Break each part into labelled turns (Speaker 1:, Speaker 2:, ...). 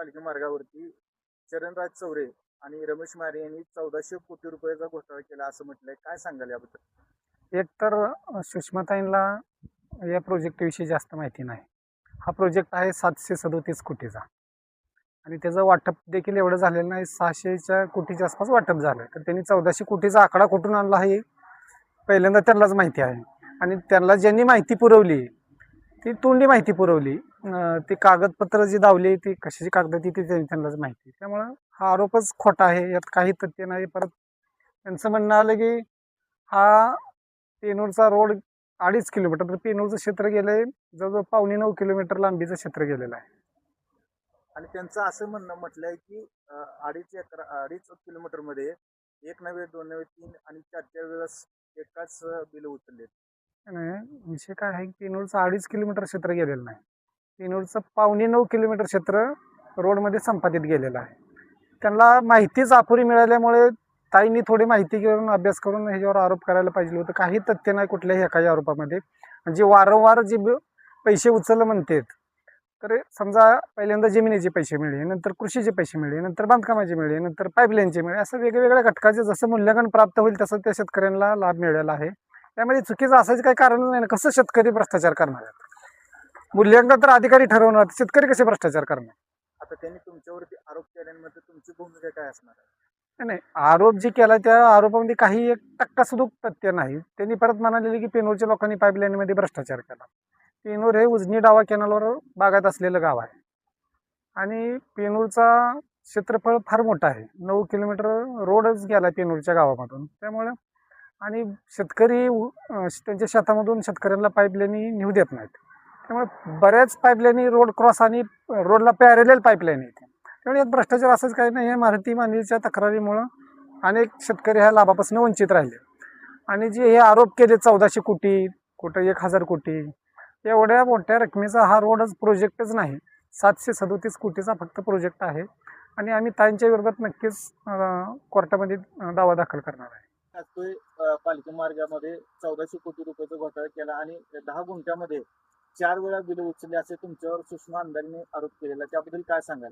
Speaker 1: मार्गावरती चरणराज चौरे आणि रमेश मारे यांनी चौदाशे कोटी रुपयाचा घोटाळा केला असं म्हटलंय. काय सांगाल याबद्दल?
Speaker 2: एक तर सुषमाताईंना या प्रोजेक्टविषयी जास्त माहिती नाही. हा प्रोजेक्ट आहे सातशे सदोतीस कोटीचा. आणि त्याचं वाटप देखील एवढं झालेलं नाही सहाशेच्या कोटीच्या आसपास वाटप झालं तर त्यांनी चौदाशे कोटीचा आकडा कुठून आणला हे पहिल्यांदा त्यांनाच माहिती आहे. आणि त्यांना ज्यांनी माहिती पुरवली ती तोंडी माहिती पुरवली ती कागदपत्र जी दावली ती कशाची कागद ती ती त्यांनी- त्यांनाच माहिती त्यामुळं हा आरोपच खोटा आहे यात काही तथ्य नाही. परत त्यांचं म्हणणं आलं की हा पेनूरचा रोड अडीच किलोमीटर तर पेनूरचं क्षेत्र गेलंय जवळजवळ पावणे नऊ किलोमीटर लांबीचं क्षेत्र गेलेलं आहे.
Speaker 1: आणि त्यांचं असं म्हणणं म्हटलंय की अं, अडीच एकर अडीच किलोमीटरमध्ये एक नव्हे दोन नव्हे तीन आणि चार चार वेळेस एकाच बिल उचलले
Speaker 2: विषय काय आहे की पेनूरचं अडीच किलोमीटर क्षेत्र गेलेलं नाही. पेनूरचं पावणे नऊ किलोमीटर क्षेत्र रोडमध्ये संपादित गेलेलं आहे. त्यांना माहितीच अपुरी मिळाल्यामुळे ताईंनी थोडी माहिती घेऊन अभ्यास करून ह्याच्यावर आरोप करायला पाहिजे होतं. काही तथ्य नाही कुठल्याही एकाही आरोपामध्ये. जे वारंवार जे पैसे उचललं म्हणतात तर समजा पहिल्यांदा जमिनीचे पैसे मिळले नंतर कृषीचे पैसे मिळले नंतर बांधकामाचे मिळले नंतर पाईपलाईनचे मिळले असं वेगवेगळ्या घटकाचे जसं मूल्यांकन प्राप्त होईल तसं त्या शेतकऱ्यांना लाभ मिळाला आहे. त्यामध्ये चुकीचं असायचं काही कारण नाही. ना कसं शेतकरी भ्रष्टाचार करणार आहेत मूल्यांकन तर अधिकारी ठरवणार शेतकरी कसे भ्रष्टाचार करणार?
Speaker 1: आता त्यांनी तुमच्यावरती आरोप केल्यानंतर तुमची भूमिका काय असणार आहे?
Speaker 2: नाही, नाही आरोप जे केला त्या आरोपामध्ये काही एक टक्का सुद्धा तथ्य नाही. त्यांनी परत म्हणालेले की पेनूरच्या लोकांनी पाईपलाईनमध्ये भ्रष्टाचार केला. पेनूर हे उजनी डावा कॅनलवर बागात असलेलं गाव आहे. आणि पेनूरचा क्षेत्रफळ फार मोठं आहे. नऊ किलोमीटर रोडच गेला पेनूरच्या गावामधून. त्यामुळं आणि शेतकरी उ- अं, त्यांच्या शेतामधून शेतकऱ्यांना पाईपलाईनी नेऊ देत नाहीत. त्यामुळे बऱ्याच पाईपलाईनी रोड क्रॉस आणि रोडला पॅरेलेल पाईपलाईन येते. त्यामुळे यात भ्रष्टाचार असंच काही नाही हे मारुती मानेच्या तक्रारीमुळं अनेक शेतकरी ह्या लाभापासून वंचित राहिले. आणि जे हे आरोप केले चौदाशे कोटी कुठं एक हजार कोटी एवढ्या मोठ्या रकमेचा हा रोडच प्रोजेक्टच नाही. सातशे सदोतीस कोटीचा फक्त प्रोजेक्ट आहे. आणि आम्ही ताईंच्या विरोधात नक्कीच कोर्टामध्ये दावा दाखल करणार आहे.
Speaker 1: टाकतोय पालिका मार्गामध्ये चौदाशे कोटी रुपयाचा घोटाळा केला आणि दहा गुंठ्यामध्ये चार वेळा बिल उचलले असे तुमच्यावर सुषमा अंधारीने आरोप केलेला. त्याबद्दल काय सांगाल?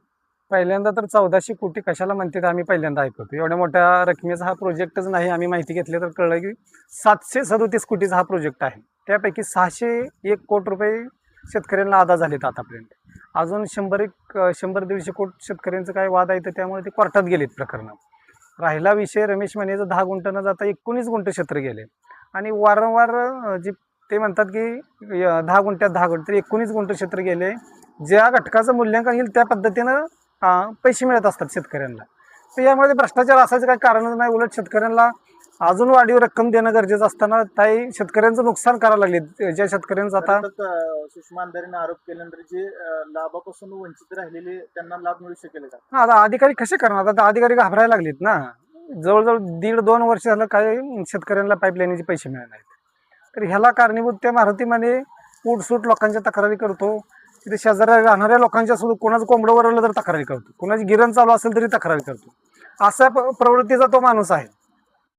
Speaker 2: पहिल्यांदा तर चौदाशे कोटी कशाला म्हणते आम्ही पहिल्यांदा ऐकतो. एवढ्या मोठ्या रकमेचा हा प्रोजेक्टच नाही आम्ही माहिती घेतली तर कळलं की सातशे सदोतीस कोटीचा हा प्रोजेक्ट आहे. त्यापैकी सहाशे एक कोटी रुपये शेतकऱ्यांना अदा झालेत आतापर्यंत. अजून शंभर एक शंभर दीडशे कोट शेतकऱ्यांचं काय वाद आहे तर त्यामुळे ते कोर्टात गेलेत प्रकरणं. राहिला विषय रमेश मानेचं दहा गुंठ न जाता एकोणीस गुंठ क्षेत्र गेले. आणि वारंवार जी जे ते म्हणतात की दहा गुंठ्यात दहा गुंठ तर एकोणीस गुंठ क्षेत्र गेले. ज्या घटकाचं मूल्यांकन येईल त्या पद्धतीनं पैसे मिळत असतात शेतकऱ्यांना. तर यामध्ये भ्रष्टाचार असायचं काही कारणच नाही. उलट शेतकऱ्यांना अजून वाढीव रक्कम देणं गरजेचं असताना ताई शेतकऱ्यांचं नुकसान करायला लागले ज्या शेतकऱ्यांचं आता
Speaker 1: सुषमा अंधारीने आरोप केल्यानंतर जे लाभापासून वंचित राहिलेले त्यांना लाभ मिळू शकेल का?
Speaker 2: हा, आता अधिकारी कसे करणार? आता अधिकारी घाबरायला लागलेत ना. जवळजवळ दीड दोन वर्ष झालं काय शेतकऱ्यांना पाईपलाईनचे पैसे नाहीत. तर ह्याला कारणीभूत त्या मारुती माने उठसूट लोकांच्या तक्रारी करतो. तिथे शेजाऱ्या राहणाऱ्या लोकांच्या सुद्धा कोणाचं कोंबडं वरवलं तर तक्रारी करतो. कोणाची गिरण चालू असेल तरी तक्रारी करतो. असा प्रवृत्तीचा तो माणूस आहे.